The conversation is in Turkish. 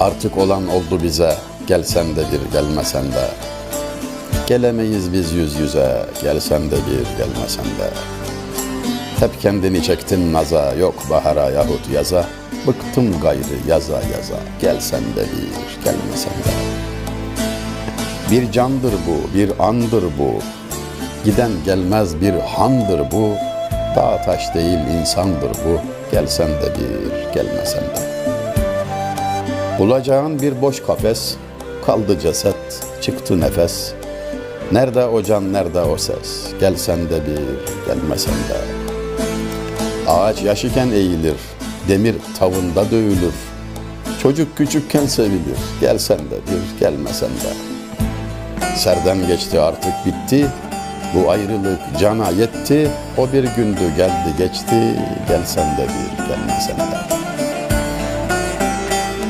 Artık olan oldu bize, gelsen de bir gelmesen de. Gelemeyiz biz yüz yüze, gelsen de bir gelmesen de. Hep kendini çektin naza, yok bahara yahut yaza. Bıktım gayrı yaza yaza, gelsen de bir gelmesen de. Bir candır bu, bir andır bu. Giden gelmez bir handır bu. Dağ taş değil insandır bu. Gelsen de bir gelmesen de. Bulacağın bir boş kafes, kaldı ceset, çıktı nefes. Nerede o can, nerede o ses? Gelsen de bir, gelmesen de. Ağaç yaş iken eğilir, demir tavında dövülür. Çocuk küçükken sevilir, gelsen de bir, gelmesen de. Serden geçti artık bitti, bu ayrılık cana yetti. O bir gündü geldi geçti, gelsen de bir, gelmesen de.